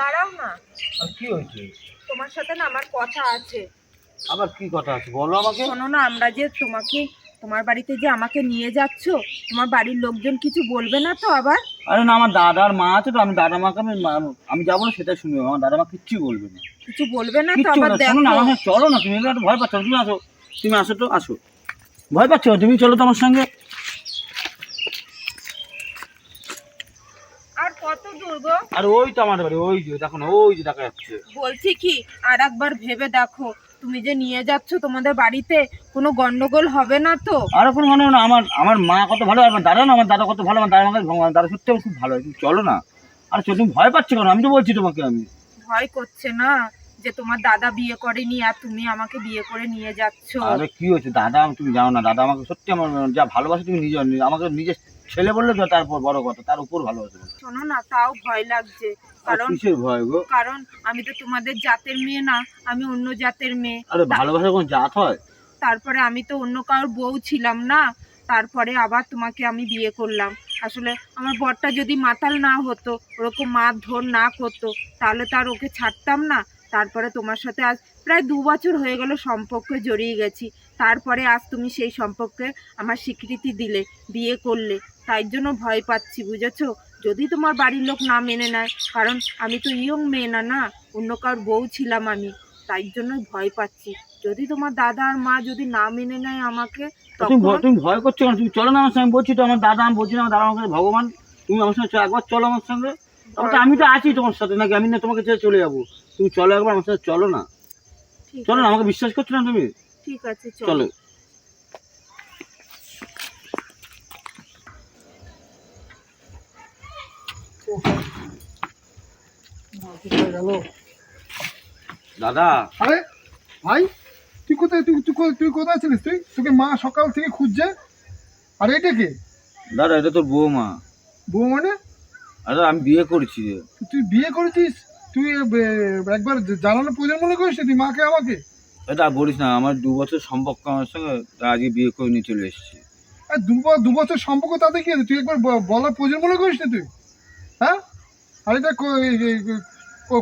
দাঁড়াও না। কি হয়েছে? তোমার সাথে না আমার কথা আছে। আবার কি কথা আছে? বলো আমাকে। শোনো না আমরা যে তোমাকে তোমার বাড়িতে যে আমাকে নিয়ে যাচ্ছ তোমার বাড়ির লোকজন কিছু বলবে না তো আবার? আরে না আমার দাদার মা আছে তো আমি দাদা মাকে আমি মা- আমি যাব না সেটা শুনবে আমার দাদা মা কিচ্ছু বলবে না। কিছু বলবে না তো কিচ্ছু আবার না। শোনো না দেখো। আমার সঙ্গে চলো না তুমি একটু ভয় পাচ্ছ তুমি আসো। তুমি আসো তো আসো। ভয় পাচ্ছ? তুমি চলো তো আমার সঙ্গে আর কত দূর গো। আর ওই তো আমার বাড়ি ওই যে দেখো না ওই যে দেখা যাচ্ছে। বলছি কি আর একবার ভেবে দেখো তুমি যে নিয়ে যাচ্ছ তোমাদের বাড়িতে কোনো গন্ডগোল হবে না তো? আর কোনো মনে হয় না আমার আমার মা কত ভালো আমার দাদা না আমার দাদা কত ভালো আমার দাদা আমাকে দাদা সত্যি খুব ভালো তুমি চলো না। আর তুমি ভয় পাচ্ছ কেন? আমি তো বলছি তোমাকে আমি। ভয় করছে না যে তোমার দাদা বিয়ে করেনি আর তুমি আমাকে বিয়ে করে নিয়ে যাচ্ছ? আরে কি হয়েছে? দাদা তুমি জানো না দাদা আমাকে সত্যি আমার যা ভালোবাসে তুমি নিজে আমাকে নিজের ছেলে বললে তো তারপর বড় কথা তার উপর ভালোবাসে শোনো না তাও ভয় লাগছে। কারণ কিসের ভয় গো? কারণ আমি তো তোমাদের জাতের মেয়ে না আমি অন্য জাতের মেয়ে। আরে ভালোবাসার কোন জাত হয়? তারপরে আমি তো অন্য কারোর বউ ছিলাম না তারপরে আবার তোমাকে আমি বিয়ে করলাম। আসলে আমার বরটা যদি মাতাল না হতো ওরকম মারধর না করতো তাহলে তার ওকে ছাড়তাম না। তারপরে তোমার সাথে আজ প্রায় দু বছর হয়ে গেল সম্পর্কে জড়িয়ে গেছি। তারপরে আজ তুমি সেই সম্পর্কে আমার স্বীকৃতি দিলে বিয়ে করলে। তাই জন্য ভয় পাচ্ছি বুঝেছ? যদি তোমার বাড়ির লোক না মেনে নেয় কারণ আমি তো ইয়ং মেয়ে না না? অন্য কারোর বউ ছিলাম আমি। তাই জন্য ভয় পাচ্ছি। যদি তোমার দাদা আর মা যদি না মেনে নেয় আমাকে তুমি ভয়- করছ কেন? তুমি চলো না আমার সঙ্গে বলছি তো আমার দাদা আমি বলছি না আমার দাদা আমাকে ভগবান তুমি আমার সঙ্গে একবার চলো আমার সঙ্গে। আমি তো আছি তোমার সাথে নাকি আমি না তোমাকে ছেড়ে চলে যাব? তুমি চলো একবার আমার সাথে চলো না। চলো না আমাকে বিশ্বাস করছ না তুমি? ঠিক আছে চলো। দাদা। আরে ভাই তুই কোথায় তুই তুই তুই কোথায় ছিলিস তুই? তোকে মা সকাল থেকে খুঁজছে। আর এটা কে? দাদা এটা তোর বৌমা। বউ মানে আরে আমি বিয়ে করেছি তুই বিয়ে করেছিস? তুই একবার জানানো প্রয়োজন মনে করিস তুই মাকে আমাকে? এটা বলিস না আমার দু বছর সম্পর্ক আমার সঙ্গে আজকে বিয়ে করে নিয়ে চলে এসেছি। আর দু বছর সম্পর্ক তাতে কি? তুই একবার ব- বলার প্রয়োজন মনে করিস না তুই? হ্যাঁ? আর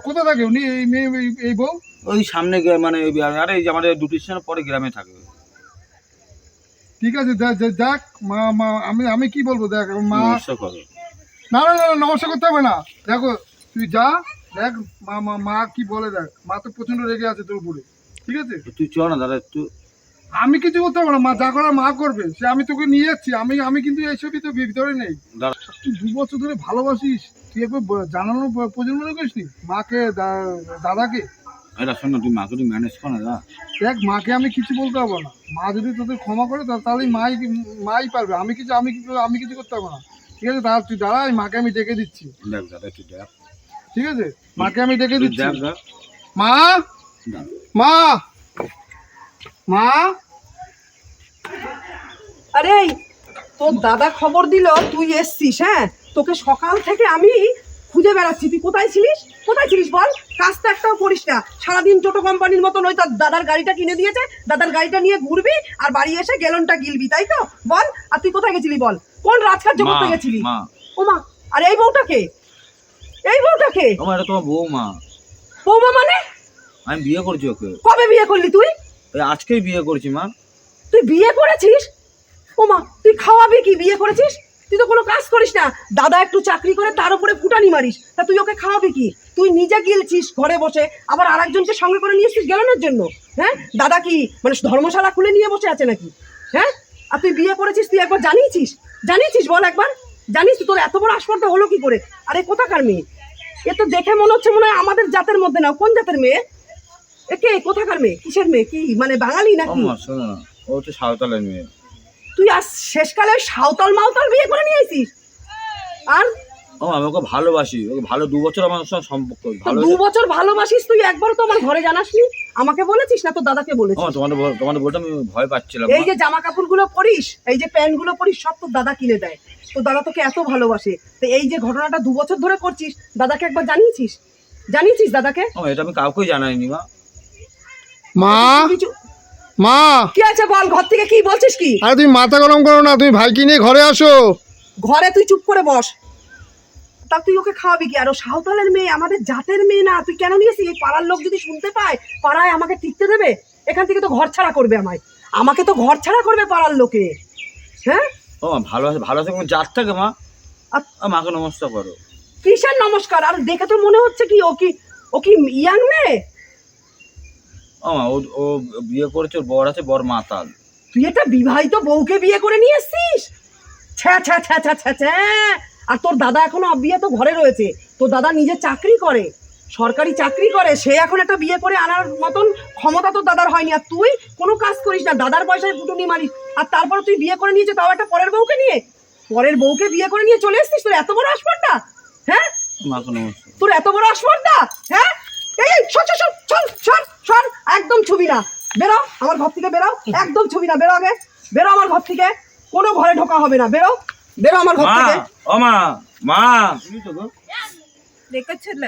কোথায় থাকে? উনি এই মেয়ে এই- বউ? ওই সামনে মানে আরে এই যে আমাদের দুটি স্টেশন পরে গ্রামে থাকে। ঠিক আছে যাক মা মা আমি আমি কি বলব? দেখ মা না না না নমস্কার করতে হবে না। দেখো তুই যা দেখ মা মা মা কি বলে দেখ। মা তো প্রচণ্ড রেগে আছে তোর উপরে। ঠিক আছে? তুই চল না দাদা একটু আমি কিছু করতে পারব না মা যা করার মা করবে। সে আমি তোকে নিয়ে যাচ্ছি আমি আমি কিন্তু এইসবই তো ভিতরে নেই। দাদা তুই দু বছর ধরে ভালোবাসিস তুই একবার ব- জানানোর প- করিস নি? মাকে দাদাকে? এটা শোন তুই মাকে তুই ম্যানেজ কর না দাদা দেখ মাকে আমি কিছু বলতে পারব না। মা যদি তোদের ক্ষমা করে মাই মাই পারবে। আমি কিছু আমি আমি কিছু করতে পারব না। ঠিক আছে দাঁড়া তুই দাঁড়া মাকে আমি ডেকে দিচ্ছি। দেখ দাদা ঠিক আছে? মাকে আমি ডেকে দিচ্ছি। মা? মা? মা? আরে তোর দাদা খবর দিল তুই এসছিস হ্যাঁ? তোকে সকাল থেকে আমি খুঁজে বেড়াচ্ছি। তুই কোথায় ছিলিস? কোথায় ছিলিস বল? কাজ তো একটাও করিস না। সারাদিন টোটো কোম্পানির মতন ওই তার দাদার গাড়িটা কিনে দিয়েছে। দাদার গাড়িটা নিয়ে ঘুরবি আর বাড়ি এসে গেলনটা গিলবি তাই তো? বল আর তুই কোথায় গেছিলি বল? কোন রাজকার্য করতে গেছিলি? ও মা আর এই বউটাকে? এই বউটাকে? তোমার তোমার বৌমা বৌমা মানে? আমি বিয়ে করছি ওকে। কবে বিয়ে করলি তুই? আজকেই বিয়ে করছি, মা। তুই বিয়ে করেছিস? ও মা, তুই খাওয়াবি কি? বিয়ে করেছিস? তুই তো কোনো কাজ করিস না। দাদা একটু চাকরি করে তার উপরে ফুটানি মারিস। তা তুই ওকে খাওয়াবি কি? তুই নিজে গিলছিস ঘরে বসে, আবার আরেকজনকে সঙ্গে করে নিয়ে এসছিস গেলানোর জন্য? হ্যাঁ? দাদা কি মানে ধর্মশালা খুলে নিয়ে বসে আছে নাকি? হ্যাঁ? আর তুই বিয়ে করেছিস, তুই একবার জানিয়েছিস? জানিয়েছিস বল একবার? জানিস তোর এত বড় আসপর্দা হলো কি করে? আরে কোথাকার মেয়ে? এ তো দেখে মনে হচ্ছে মনে হয় আমাদের জাতের মধ্যে না। কোন জাতের মেয়ে? কে কোথাকার মেয়ে? কিসের মেয়ে? কি মানে বাঙালি নাকি? মা শোনো না ও তো সাঁওতালের মেয়ে। তুই আজ শেষকালে সাঁওতাল মাউতাল বিয়ে করে নিয়ে আসিস আর? ও আমি ওকে ভালোবাসি ওকে ভালো দু বছর আমার সঙ্গে সম্পর্ক ভালো দু বছর ভালোবাসিস তুই একবারও তো আমার ঘরে জানাসনি? আমাকে বলেছিস না তোর দাদাকে বলেছিস? মা, তোমাদের তোমাদের বলতে আমি ভয় পাচ্ছিলাম এই যে জামা কাপড়গুলো পরিস এই যে প্যান্টগুলো পরিস সব তোর দাদা কিনে দেয়। তোর দাদা তোকে এত ভালোবাসে। তো এই যে ঘটনাটা দু বছর ধরে করছিস দাদাকে একবার জানিয়েছিস? জানিয়েছিস দাদাকে? ও এটা আমি কাউকেই জানাইনি মা। মা? কিছু মা? কি আছে বল ঘর থেকে কি বলছিস কি? আরে তুমি মাথা গরম করো না তুমি ভাইকে নিয়ে ঘরে আসো। ঘরে তুই চুপ করে বস। তা তুই ওকে খাওয়াবি কি? আর ও সাঁওতালের মেয়ে আমাদের জাতের মেয়ে না। তুই কেন নিয়েছিস? এই পাড়ার লোক যদি শুনতে পায় পাড়ায় আমাকে টিকতে দেবে? এখান থেকে তো ঘর ছাড়া করবে আমায়। আমাকে তো ঘর ছাড়া করবে পাড়ার লোকে। হ্যাঁ? ও ভালো আছে ভালো আছে কোনো জাত থাকে মা? মাকে নমস্কার করো। কিসের নমস্কার? আর দেখে তো মনে হচ্ছে কি ও কি ও কি ইয়াং মেয়ে? ও ও ও বিয়ে করেছে ওর বর আছে বর মাতাল। তুই একটা বিবাহিত বউকে বিয়ে করে নিয়ে এসছিস? ছ্যা ছ্যা ছ্যা ছ্যা ছ্যা ছ্যা। আর তোর দাদা এখনও অবিয়ে তো ঘরে রয়েছে। তোর দাদা নিজে চাকরি করে সরকারি চাকরি করে সে এখন একটা বিয়ে করে আনার মতন ক্ষমতা তোর দাদার হয়নি। আর তুই কোনো কাজ করিস না দাদার পয়সায় ফুটুনি মারিস। আর তারপর তুই বিয়ে করে নিয়েছে তাও একটা পরের বউকে নিয়ে? পরের বউকে বিয়ে করে নিয়ে চলে এসছিস? তোর এত বড় আসপর্দা হ্যাঁ? তোর এত বড় আসপর্দা হ্যাঁ? এই এই সর সর সর সর সর একদম ছবি না। বেরো আমার ঘর থেকে বেরো একদম ছবি না। বেরো আগে বেরো আমার ঘর থেকে। কোনো ঘরে ঢোকা হবে না। বেরো বেরো আমার ঘর থেকে। ও মা মা। তুমি তো গো দেখেছিল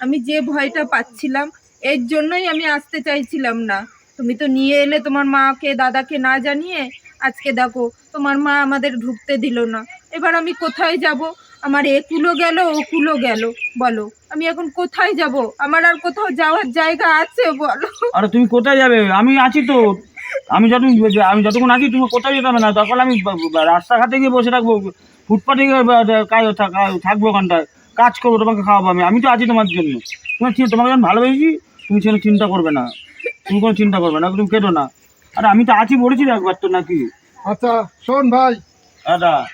আমি যে ভয়টা পাচ্ছিলাম এর জন্যই আমি আসতে চাইছিলাম না। তুমি তো নিয়ে এলে তোমার মাকে দাদাকে না জানিয়ে আজকে দেখো তোমার মা আমাদের ঢুকতে দিল না। এবার আমি কোথায় যাব? আমার এ কুলো গেল ও কুলো গেল বলো। আমি এখন কোথায় যাব? আমার আর কোথাও যাওয়ার জায়গা আছে বলো। আরে তুমি কোথায় যাবে? আমি আছি তো। আমি যত আমি যতক্ষণ আছি তুমি কোথায় যেতে হবে না। তখন আমি রাস্তাঘাটে গিয়ে বসে থাকব। ফুটপাতে গিয়ে থাকব ওখানটায়। কাজ করব তোমাকে খাওয়াবো আমি। আমি তো আছি তোমার জন্য। তোমার তোমাকে যখন ভালোবেসেছি তুমি সেখানে চিন্তা করবে না। তুমি কোনো চিন্তা করবে না তুমি কেটো না। আরে আমি তো আছি বলেছি তো একবার তো নাকি। আচ্ছা শোন ভাই।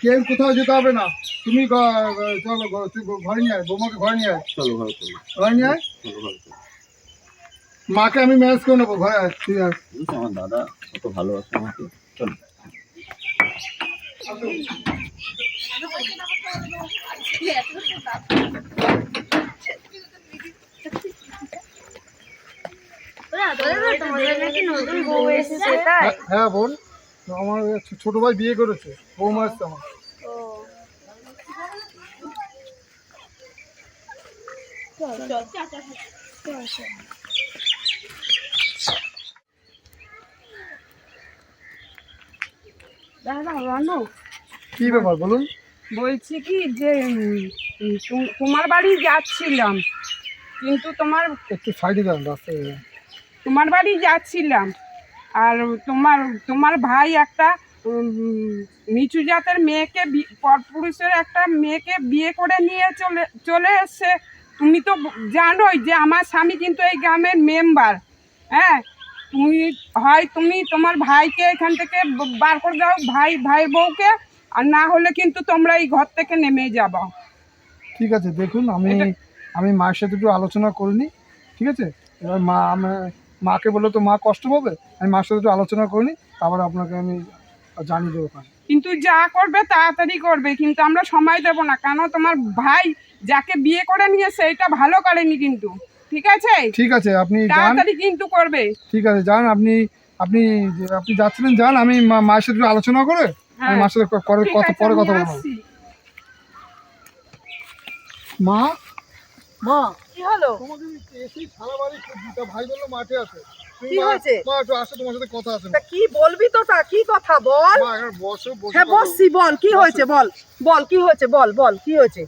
কেউ কোথাও যেতে হবে না। তুমি চলো তুই ঘরে নিয়ে আয় বৌমাকে ঘরে নিয়ে আয়। চলো ঘরে চলো। ঘরে নিয়ে আয়? চলো ঘরে চলো। মাকে আমি ম্যানেজ করে নেব ঘরে আয় তুই আয়। আমার দাদা? কত ভালোবাসে আমাকে। চলো। হ্যাঁ- হ্যাঁ বোন। আমার ছোট ভাই বিয়ে করেছে বৌমা আসছে আমার। কি ব্যাপার বলুন? বলছি কি যে তোমার বাড়ি যাচ্ছিলাম কিন্তু তোমার একটু সাইডে দাঁড়ান রাস্তায়। তোমার বাড়ি যাচ্ছিলাম। আর তোমার তোমার ভাই একটা নিচু জাতের মেয়েকে পরপুরুষের একটা মেয়েকে বিয়ে করে নিয়ে চলে চলে এসছে। তুমি তো জানোই যে আমার স্বামী কিন্তু এই গ্রামের মেম্বার হ্যাঁ? তুমি হয় তুমি তোমার ভাইকে এখান থেকে বার করে দাও ভাই ভাই বউকে আর না হলে কিন্তু তোমরা এই ঘর থেকে নেমে যাব। ঠিক আছে দেখুন আমি আমি মায়ের সাথে একটু আলোচনা করিনি ঠিক আছে? এবার মা আমার- মাকে বললে তো মা কষ্ট পাবে? আমি মার সাথে একটু আলোচনা করিনি তারপরে আপনাকে আমি জানিয়ে দেবো কিন্তু যা করবে তাড়াতাড়ি করবে কিন্তু আমরা সময় দেবো না। কেন? তোমার ভাই যাকে বিয়ে করে নিয়েছে এটা ভালো করেনি কিন্তু। ঠিক আছে? ঠিক আছে আপনি তাড়াতাড়ি কিন্তু করবে। ঠিক আছে যান। আপনি আপনি আপনি যাচ্ছিলেন যান। আমি মা- মায়ের সাথে একটু আলোচনা করে আমি হ্যাঁ। মার সাথে পরে কথা পরে কথা বলব। মা? মা কি হলো? তোমাকে এসেই সারা বাড়ি খুঁজছি ভাই বলল মাঠে আছে। কি হয়েছে? মা একটু আসো তোমার সাথে কথা আছে। তা কি বলবি তো তা? কি কথা? বল। মা এখন বসো বসে হ্যাঁ বসছি বল। কি হয়েছে বল। বল কি হয়েছে বল বল কি হয়েছে?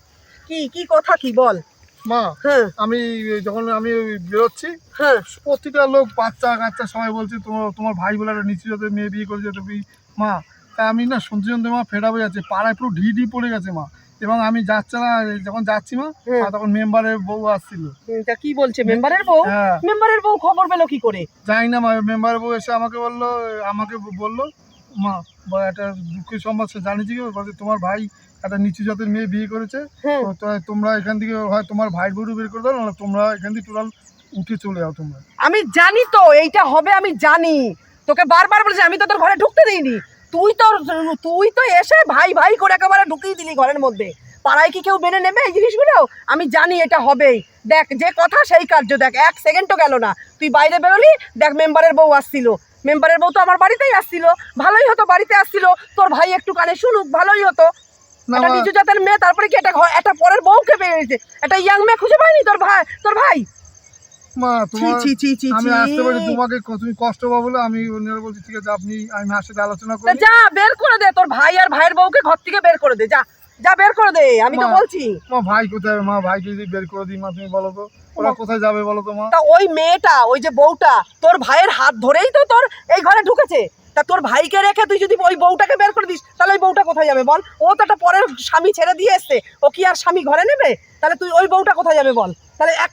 কি কি কথা কি? বল। মা হ্যাঁ। আমি যখন আমি বেরোচ্ছি হ্যাঁ। প্রত্যেকটা লোক বাচ্চা কাচ্চা সবাই বলছে তোমার তোমার ভাই বলে একটা নিচু জাতের মেয়ে বিয়ে করেছে তুমি মা তা আমি না শুনতে শুনতে মা ফেরা হয়ে যাচ্ছে পাড়ায় পুরো ঢি ঢি পড়ে গেছে মা। এবং আমি যাচ্ছি না যখন যাচ্ছি মা তখন মেম্বারের বউ আসছিল। তা কি বলছে? মেম্বারের বউ? হ্যাঁ। মেম্বারের বউ খবর পেল কি করে? জানি না মা মেম্বারের বউ এসে আমাকে বলল আমাকে বলল মা বা একটা দুঃখের সমস্যা জানিছি কি? বলছে তোমার ভাই একটা নিচু জাতের মেয়ে বিয়ে করেছে। হ্যাঁ। তো তোমরা এখান থেকে হয় তোমার ভাইয়ের বউটা বের করে দাও না তোমরা এখান থেকে টোটাল উঠে চলে যাও তোমরা। আমি জানি তো এইটা হবে আমি জানি। তোকে বারবার বলেছি আমি তো তোর ঘরে ঢুকতে দিইনি। তুই তো তুই তো এসে ভাই ভাই করে একেবারে ঢুকিয়ে দিলি ঘরের মধ্যে। পাড়ায় কি কেউ মেনে নেবে এই জিনিসগুলো? আমি জানি এটা হবেই। দেখ যে কথা সেই কার্য। দেখ এক সেকেন্ডও গেল না। তুই বাইরে বেরোলি দেখ মেম্বারের বউ আসছিল। মেম্বারের বউ তো আমার বাড়িতেই আসছিল। ভালোই হতো বাড়িতে আসছিল। তোর ভাই একটু কানে শুনুক ভালোই হতো। একটা নিচু জাতের মেয়ে তারপরে কি একটা একটা পরের বউকে পেয়েছে একটা ইয়াং মেয়ে খুঁজে পায়নি তোর ভাই? তোর ভাই? মা তোমার ছি ছি ছি আমি আসতে পারি তোমাকে তুমি কষ্ট পাবো বলে আমি বলছি ঠিক আছে আপনি আমি সাথে আলোচনা করি। যা বের করে দে তোর ভাই আর ভাইয়ের বউকে ঘর থেকে বের করে দে যা যা বের করে দে আমি তো বলছি। মা ভাই কোথায়? মা ভাইকে যদি বের করে দিই মা তুমি বলো তো ওরা কোথায় যাবে বলো তো মা? তা ওই মেয়েটা ওই যে বউটা তোর ভাইয়ের হাত ধরেই তো তোর এই ঘরে ঢুকেছে। তা তোর ভাইকে রেখে তুই যদি ওই বউটাকে বের করে দিস, তাহলে ওই বউটা কোথায় যাবে বল? ও তো একটা পরের স্বামী ছেড়ে দিয়ে এসছে, ও কি আর স্বামী ঘরে নেবে? তাহলে তুই ওই বউটা কোথায় যাবে বল? তাহলে এক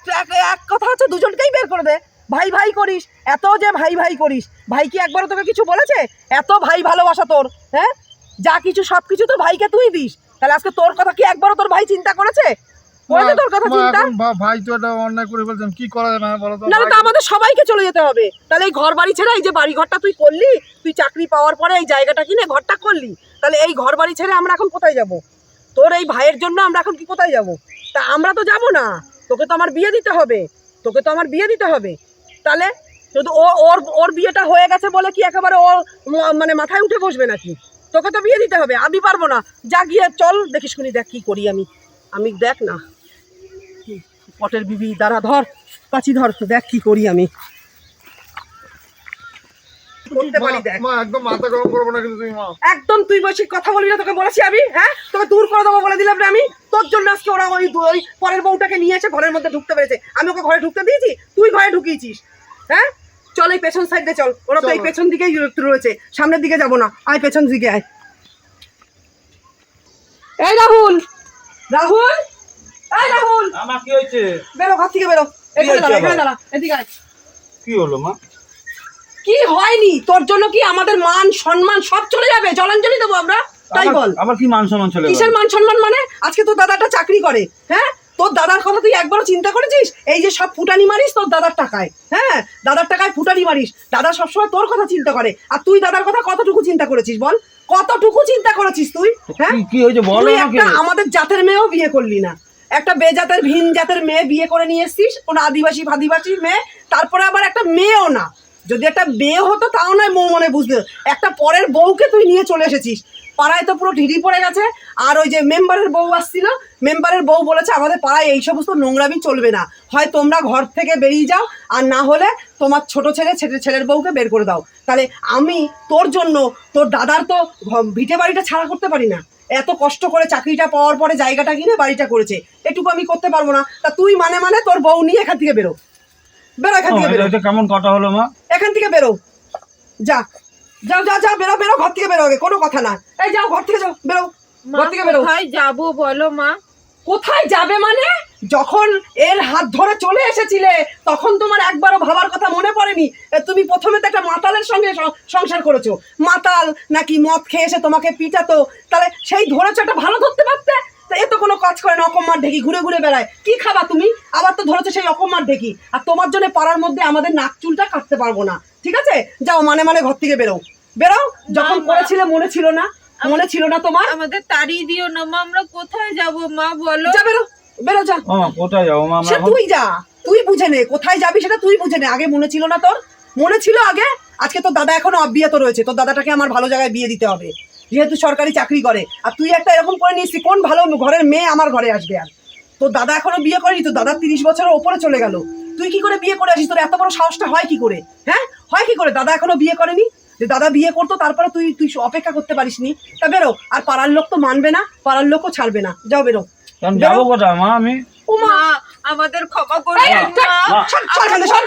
এক কথা হচ্ছে দুজনকেই বের করে দে। ভাই ভাই করিস, এত যে ভাই ভাই করিস, ভাই কি একবারও তোকে কিছু বলেছে? এত ভাই ভালোবাসা তোর হ্যাঁ? যা কিছু সব কিছু তো ভাইকে তুই দিস। তাহলে আজকে তোর কথা কি একবারও তোর ভাই চিন্তা করেছে? করেছে তোর কথা চিন্তা? ভাই তো এটা অন্যায় করে ফেলছেন কি করা যাবে বলো তো? না তো আমাদের সবাইকে চলে যেতে হবে। তাহলে এই ঘর বাড়ি ছেড়ে এই যে বাড়ি ঘরটা তুই করলি তুই চাকরি পাওয়ার পরে এই জায়গাটা কিনে ঘরটা করলি তাহলে এই ঘর বাড়ি ছেড়ে আমরা এখন কোথায় যাব? তোর এই ভাইয়ের জন্য আমরা এখন কি কোথায় যাব? তা আমরা তো যাব না। তোকে তো আমার বিয়ে দিতে হবে। তোকে তো আমার বিয়ে দিতে হবে। তাহলে শুধু ও ওর ওর বিয়েটা হয়ে গেছে বলে কি একেবারে ও মানে মাথায় উঠে বসবে নাকি? তোকে তো বিয়ে দিতে হবে আমি পারব না। যা গিয়ে চল দেখিস শুনি দেখ কি করি আমি। আমি দেখ না। পটের বিবি দাঁড়া ধর কাছি ধর দেখ কি করি আমি। করতে পারি দেখ। মা একদম মাথা গরম করব না কিন্তু তুমি মা। একদম তুই বসে কথা বলবি না তোকে বলেছি আমি হ্যাঁ? তোকে দূর করে দেবো বলে দিলাম না আমি। তোর জন্য আজকে ওরা ওই ওই পরের বউটাকে নিয়ে এসে ঘরের মধ্যে ঢুকতে পেরেছে। আমি ওকে ঘরে ঢুকতে দিয়েছি তুই ঘরে ঢুকিয়েছিস হ্যাঁ? চল এই পেছন সাইডে চল। ওরা তো এই পেছন দিকেই রয়েছে সামনের দিকে যাব না। আয় পেছন দিকে আয়। এই রাহুল রাহুল! এই রাহুল! আমার কি হয়েছে? বেরো ঘর থেকে বেরো। এখানে দাঁড়া এখানে দাঁড়া এদিকে আয়। কি হলো মা? কি হয়নি? তোর জন্য কি আমাদের মান সম্মান সব চলে যাবে? জলাঞ্জলি দেবো আমরা? তাই বল। আবার কি মান সম্মান চলে কিসের মান সম্মান মানে? আজকে তোর দাদাটা চাকরি করে হ্যাঁ? তোর দাদার কথা তুই একবারও চিন্তা করেছিস? এই যে সব ফুটানি মারিস তোর দাদার টাকায় হ্যাঁ? দাদার টাকায় ফুটানি মারিস। দাদা সবসময় তোর কথা চিন্তা করে। আর তুই দাদার কথা কতটুকু চিন্তা করেছিস বল? কতটুকু চিন্তা করেছিস তুই হ্যাঁ? কি- হয়েছে বলো আমাদের জাতের মেয়েও বিয়ে করলি না। একটা বেজাতের ভিন জাতের মেয়ে বিয়ে করে নিয়ে এসছিস, কোনো আদিবাসী ফাদিবাসী মেয়ে, তারপরে আবার একটা মেয়েও না। যদি একটা মেয়ে হতো, তাও নয় মৌ মনে বুঝতে একটা পরের বউকে তুই নিয়ে চলে এসেছিস। পাড়ায় তো পুরো ঢিড়ি পড়ে গেছে, আর ওই যে মেম্বারের বউ আসছিল, মেম্বারের বউ বলেছে, আমাদের পাড়ায় এই সমস্ত নোংরামি চলবে না। হয় তোমরা ঘর থেকে বেরিয়ে যাও, আর না হলে তোমার ছোট ছেলে ছেলে ছেলের বউকে বের করে দাও। তাহলে আমি তোর জন্য, তোর দাদার তো ভিটে বাড়িটা ছাড়া করতে পারি না। এত কষ্ট করে চাকরিটা পাওয়ার পরে জায়গাটা কিনে বাড়িটা করেছে এটুকু আমি করতে পারব না। তা তুই মানে মানে তোর বউ নিয়ে এখান থেকে বেরো। বেরো এখান থেকে বেরো। কেমন কথা হলো মা? এখান থেকে বেরো। যা যাও যা যা বেরো বেরো ঘর থেকে বেরো আগে কোনো কথা না। এই যাও ঘর থেকে যাও বেরো। ঘর থেকে বেরো। কোথায় যাব বলো মা? কোথায় যাবে মানে? যখন এর হাত ধরে চলে এসেছিলে তখন তোমার একবারও ভাবার কথা মনে পড়েনি? তুমি প্রথমে তো একটা মাতালের সঙ্গে সংসার করেছ। মাতাল নাকি মদ খেয়ে এসে তোমাকে পিটাতো? তাহলে সেই ধরেছো একটা ভালো ধরতে পারতে? তা এ তো কোনো কাজ করে না অকম্মার ঢেকি ঘুরে ঘুরে বেড়ায়। কি খাবা তুমি? আবার তো ধরেছো সেই অকম্মার ঢেকি। আর তোমার জন্য পাড়ার মধ্যে আমাদের নাক চুলটা কাটতে পারব না। ঠিক আছে? যাও মানে মানে ঘর থেকে বেরো। বেরো? যখন করেছিলে মনে ছিল না? মনে ছিল না তোমার? আমাদের তাড়িয়ে দিও না মা আমরা কোথায় যাব? মা বলো। যা বেরো। বেরো যা কোথায় যাব মা? আমরা সে তুই যা। তুই বুঝে নে কোথায় যাবি সেটা তুই বুঝে নে। আগে মনে ছিল না তোর? মনে ছিল আগে? আজকে তোর দাদা এখনও অব্যাহত রয়েছে। তোর দাদাটাকে আমার ভালো জায়গায় বিয়ে দিতে হবে। যেহেতু সরকারি চাকরি করে। আর তুই একটা এরকম করে নিয়েছিস কোন ভালো ঘরের মেয়ে আমার ঘরে আসবে আর? তোর দাদা এখনও বিয়ে করেনি তোর দাদা তিরিশ বছরের ওপরে চলে গেল। তুই কি করে বিয়ে করে আসিস? তোর এত বড় সাহসটা হয় কি করে? হ্যাঁ? হয় কি করে? দাদা এখনও বিয়ে করেনি? যে দাদা বিয়ে করতো তারপরে তুই তুই অপেক্ষা করতে পারিস নি তা বেরো। আর পাড়ার লোক তো মানবে না পাড়ার লোকও ছাড়বে না। যাও বেরো। যাব কোথায়? মা আমি মা আমাদের ক্ষমা করে এই, মা। চল, চল, আমরা চল,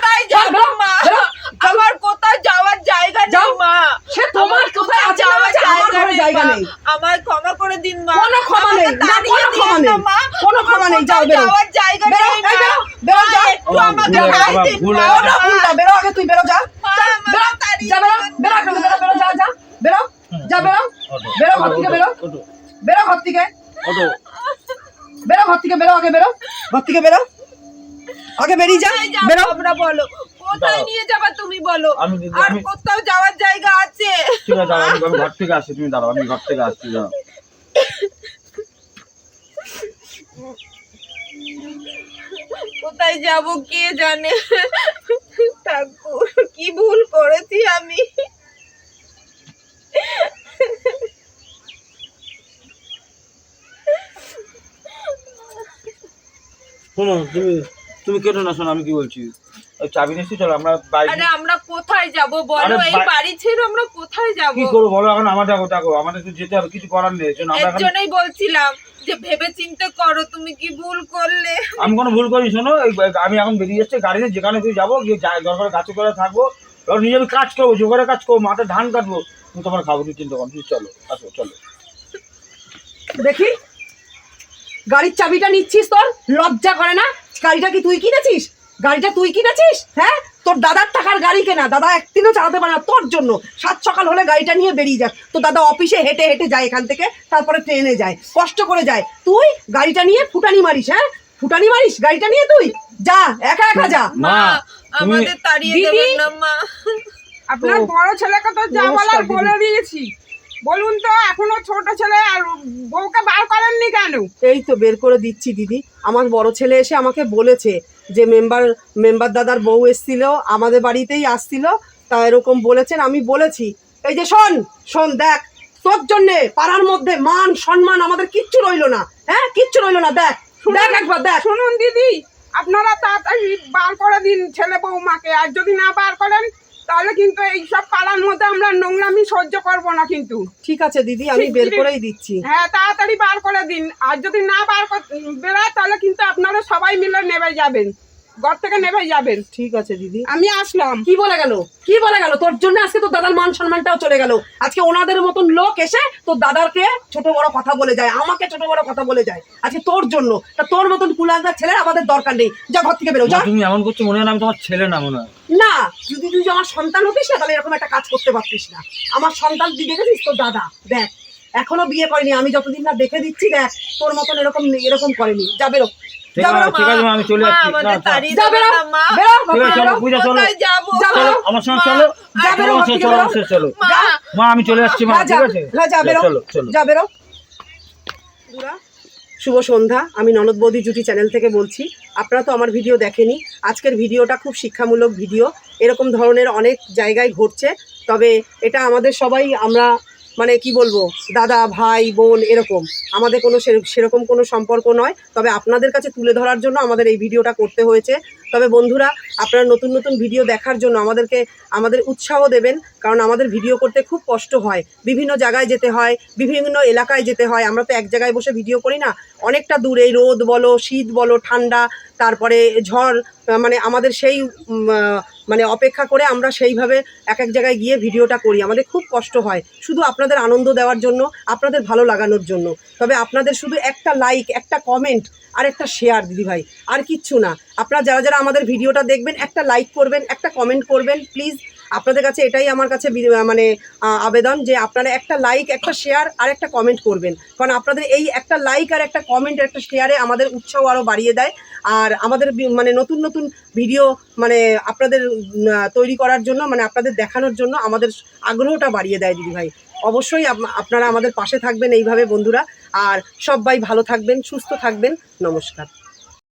কোথায় যাওয়ার জায়গা যাও। নেই মা। সে তোমার কোথায় আছে না যাওয়ার আছে, আমার জায়গা নেই। আমার ক্ষমা করে দিন মা। কোনো ক্ষমা নেই না কোনো ক্ষমা নেই। মা। কোনো ক্ষমা নেই যাও বেরো। যাওয়ার জায়গা নেই বেরো, বেরো, যাও। একটু আমাকে ভুলে দিন, ভুলে মা। গেছে। ওটা ভুলটা, বেরো আগে তুই বেরো যা। বেরো, যা বেরো বেরো আগে, বেরো বেরো যা যা বেরো। যা বেরো। বেরো ঘর থেকে বেরো। বেরো ঘর থেকে। ঘর থেকে বেরো আগে বেরো। ঘর থেকে বেরো। আগে বেরিয়ে যা। বেরো। আমরা বলো? কোথায় নিয়ে যাবা তুমি বলো? আর কোথাও যাওয়ার জায়গা আছে? ঠিক আছে আমি আমি ঘর থেকে আসছি তুমি দাঁড়াও আমি ঘর থেকে আসছি দাঁড়াও। কোথায় যাব কে জানে? ঠাকুর কি ভুল করেছি আমি? শোনো তুমি তুমি কেটো না শোনো আমি কি বলছি? ওই চাবি নিচ্ছি চলো আমরা বাইরে আরে আমরা কোথায় যাব? বলো এই বাড়ি ছেড়ে আমরা কোথায় যাব? কি করব বলো এখন আমার দেখো দেখো আমাদের তো যেতে হবে কিছু করার নেই এই আমরা এখন জন্যই বলছিলাম যে ভেবে চিন্তে করো তুমি কি ভুল করলে? আমি কোনো ভুল করি শোনো আমি এখন বেরিয়ে যাচ্ছি গাড়িতে যেখানে তুই যাব গিয়ে দরকার গাছে করে থাকব এবার নিজে আমি কাজ করব জোগাড়ে কাজ করব মাঠে ধান কাটবো তুমি তোমার খাব তুই চিন্তা করো চলো আসো চলো। দেখি। গাড়ির চাবিটা নিচ্ছিস তোর? লজ্জা করে না? গাড়িটা কি তুই কিনেছিস? গাড়িটা তুই কিনেছিস? হ্যাঁ? তোর দাদার টাকার গাড়ি কেনা। দাদা একদিনও চালাতে পারে না তোর জন্য। সাত সকাল হলে গাড়িটা নিয়ে বেরিয়ে যায় তো দাদা অফিসে হেঁটে হেঁটে যায় এখান থেকে তারপরে ট্রেনে যায়। কষ্ট করে যায়। তুই গাড়িটা নিয়ে ফুটানি মারিস হ্যাঁ? ফুটানি মারিস গাড়িটা নিয়ে তুই? যা একা একা যা। মা আমাদের তাড়িয়ে দেবেন না মা। আপনার বড় ছেলেকে তো যা বলার বলে দিয়েছি। বলুন তো এখনও ছোট ছেলে আর বউকে বার করেননি কেন? এই তো বের করে দিচ্ছি দিদি। আমার বড় ছেলে এসে আমাকে বলেছে যে মেম্বার মেম্বার দাদার বউ এসছিল আমাদের বাড়িতেই আসছিল তা এরকম বলেছেন আমি বলেছি। এই যে শোন শোন দেখ তোর জন্যে পাড়ার মধ্যে মান সম্মান আমাদের কিচ্ছু রইল না। হ্যাঁ কিচ্ছু রইল না দেখ দেখ একবার দেখ। শুনুন দিদি আপনারা তাড়াতাড়ি বার করে দিন ছেলে বৌমাকে আর যদি না বার করেন তাহলে কিন্তু এইসব পাড়ার মধ্যে আমরা নোংরামি সহ্য করব না কিন্তু। ঠিক আছে দিদি আমি বের করেই দিচ্ছি। হ্যাঁ তাড়াতাড়ি বার করে দিন। আর যদি না বার কর- বেরোয় তাহলে কিন্তু আপনারা সবাই মিলে নেবে যাবেন। ঘর থেকে নেবে যাবেন। ঠিক আছে দিদি। আমি আসলাম। কি বলে গেল? কি বলে গেল? তোর জন্য আজকে তোর দাদার মান সম্মানটাও চলে গেল। আজকে ওনাদের মতন লোক এসে তোর দাদাকে ছোট বড় কথা বলে যায় আমাকে ছোট বড় কথা বলে যায়। আজকে তোর জন্য তা তোর মতন কুলাঙ্গার ছেলে আমাদের দরকার নেই। যা ঘর থেকে বেরো যা। তুমি এমন করছ মনে হয় আমি তোমার ছেলে না মনে হয়। না যদি তুই যে আমার সন্তান হতিস না তাহলে এরকম একটা কাজ করতে পারতিস না। আমার সন্তান তুই দেখেছিস তোর দাদা দেখ। এখনও বিয়ে করেনি আমি যতদিন না দেখে দিচ্ছি দেখ তোর মতন এরকম এরকম করেনি। যা বেরো। ঠিক আছে ঠিক আছে আমি চলে যাচ্ছি। পূজা আমার সঙ্গে মা আমি মা ঠিক আছে? যা বেরো। শুভ সন্ধ্যা আমি ননদ বৌদি জুটি চ্যানেল থেকে বলছি। আপনারা তো আমার ভিডিও দেখেনি। আজকের ভিডিওটা খুব শিক্ষামূলক ভিডিও। এরকম ধরনের অনেক জায়গায় ঘটছে। তবে এটা আমাদের সবাই আমরা মানে কি বলব, দাদা, ভাই, বোন এরকম। আমাদের কোনো সেরকম কোনো সম্পর্ক নয়। তবে আপনাদের কাছে তুলে ধরার জন্য আমাদের এই ভিডিওটা করতে হয়েছে। তবে বন্ধুরা, আপনারা নতুন নতুন ভিডিও দেখার জন্য আমাদেরকে, আমাদের উৎসাহ দেবেন। কারণ আমাদের ভিডিও করতে খুব কষ্ট হয়। বিভিন্ন জায়গায় যেতে হয়, বিভিন্ন এলাকায় যেতে হয়। আমরা তো এক জায়গায় বসে ভিডিও করি না। অনেকটা দূরে, রোদ বলো, শীত বলো, ঠান্ডা, তারপরে ঝড় মানে আমাদের সেই মানে অপেক্ষা করে আমরা সেইভাবে এক এক জায়গায় গিয়ে ভিডিওটা করি। আমাদের খুব কষ্ট হয় শুধু আপনাদের আনন্দ দেওয়ার জন্য, আপনাদের ভালো লাগানোর জন্য। তবে আপনাদের শুধু একটা লাইক একটা কমেন্ট আর একটা শেয়ার দিদিভাই। আর কিচ্ছু না। আপনারা যারা যারা আমাদের ভিডিওটা দেখবেন, একটা লাইক করবেন, একটা কমেন্ট করবেন প্লিজ আপনাদের কাছে এটাই আমার কাছে মানে আবেদন যে আপনারা একটা লাইক একটা শেয়ার আর একটা কমেন্ট করবেন। কারণ আপনাদের এই একটা লাইক আর একটা কমেন্ট একটা শেয়ারে আমাদের উৎসাহ আরও বাড়িয়ে দেয়। আর আমাদের মানে নতুন নতুন ভিডিও মানে আপনাদের তৈরি করার জন্য মানে আপনাদের দেখানোর জন্য আমাদের আগ্রহটা বাড়িয়ে দেয় দিদিভাই অবশ্যই আপনারা আমাদের পাশে থাকবেন এইভাবে বন্ধুরা। আর সবাই ভালো থাকবেন, সুস্থ থাকবেন। নমস্কার।